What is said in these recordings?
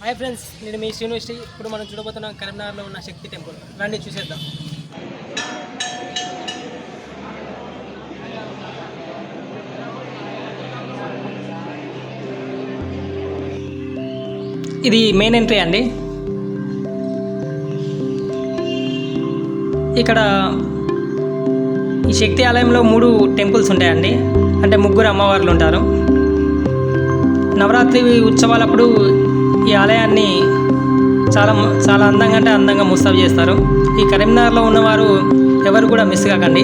Hi friends నేను మీ university ఇప్పుడు మనం చూడబోతున్న కరీంనగర్లో ఉన్న శక్తి టెంపుల్. రండి చూసేద్దాం. ఇది మెయిన్ ఎంట్రీ అండి. ఇక్కడ ఈ శక్తి ఆలయంలో మూడు టెంపుల్స్ ఉంటాయండి. అంటే ముగ్గురు అమ్మవార్లు ఉంటారు. నవరాత్రి ఉత్సవాలప్పుడు ఈ ఆలయాన్ని చాలా చాలా అందంగా అంటే అందంగా ముస్తాబు చేస్తారు. ఈ కరీంనగర్లో ఉన్నవారు ఎవరు కూడా మిస్ కాకండి.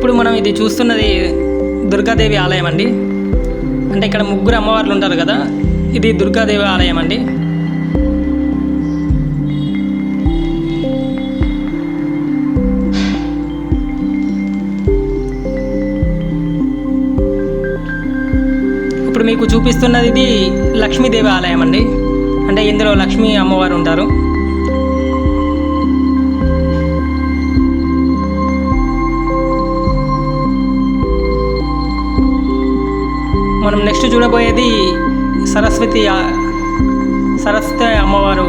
ఇప్పుడు మనం ఇది చూస్తున్నది దుర్గాదేవి ఆలయం అండి. అంటే ఇక్కడ ముగ్గురు అమ్మవార్లు ఉంటారు కదా ఇది దుర్గాదేవి ఆలయం అండి. ఇప్పుడు మీకు చూపిస్తున్నది ఇది లక్ష్మీదేవి ఆలయం అండి. అంటే ఇందులో లక్ష్మీ అమ్మవారు ఉంటారు. మనం నెక్స్ట్ చూడబోయేది సరస్వతి సరస్వతి అమ్మవారు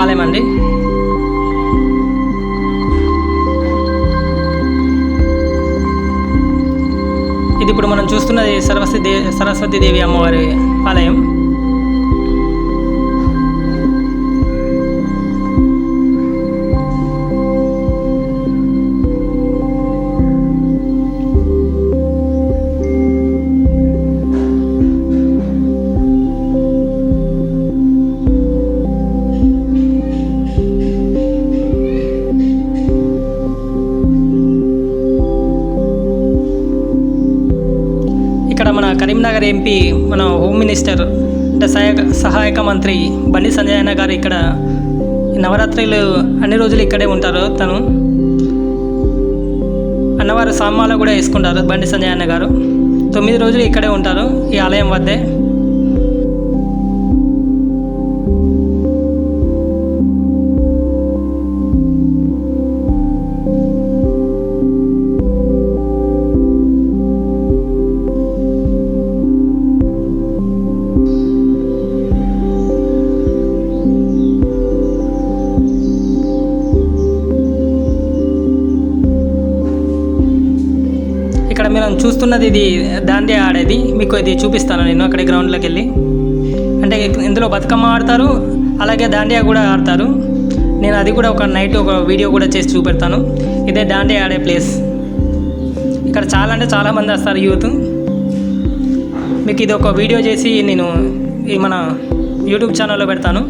ఆలయం అండి. ఇది ఇప్పుడు మనం చూస్తున్నది సరస్వతి దేవి సరస్వతి దేవి అమ్మవారి ఆలయం. కరీంనగర్ ఎంపీ మన హోమ్ మినిస్టర్ అంటే సహాయక సహాయక మంత్రి బండి సంజయ్ అన్న గారు ఇక్కడ నవరాత్రులు అన్ని రోజులు ఇక్కడే ఉంటారు తను. అన్నవారు సామాలు కూడా వేసుకుంటారు బండి సంజయ్ అన్న గారు. తొమ్మిది రోజులు ఇక్కడే ఉంటారు ఈ ఆలయం వద్దే. మనం చూస్తున్నది ఇది దాండియా ఆడేది. మీకు ఇది చూపిస్తాను నేను అక్కడ గ్రౌండ్లోకి వెళ్ళి. అంటే ఇందులో బతుకమ్మ ఆడతారు అలాగే దాండియా కూడా ఆడతారు. నేను అది కూడా ఒక నైట్ ఒక వీడియో కూడా చేసి చూపెడతాను. ఇదే దాండియా ఆడే ప్లేస్. ఇక్కడ చాలా అంటే చాలామంది వస్తారు యూత్. మీకు ఇది ఒక వీడియో చేసి నేను ఈ మన యూట్యూబ్ ఛానల్లో పెడతాను.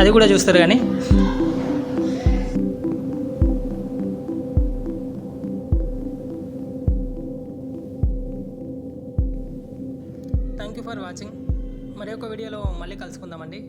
అది కూడా చూస్తారు కానీ. థ్యాంక్ యూ ఫర్ వాచింగ్ మరి ఒక వీడియోలో మళ్ళీ కలుసుకుందామండి.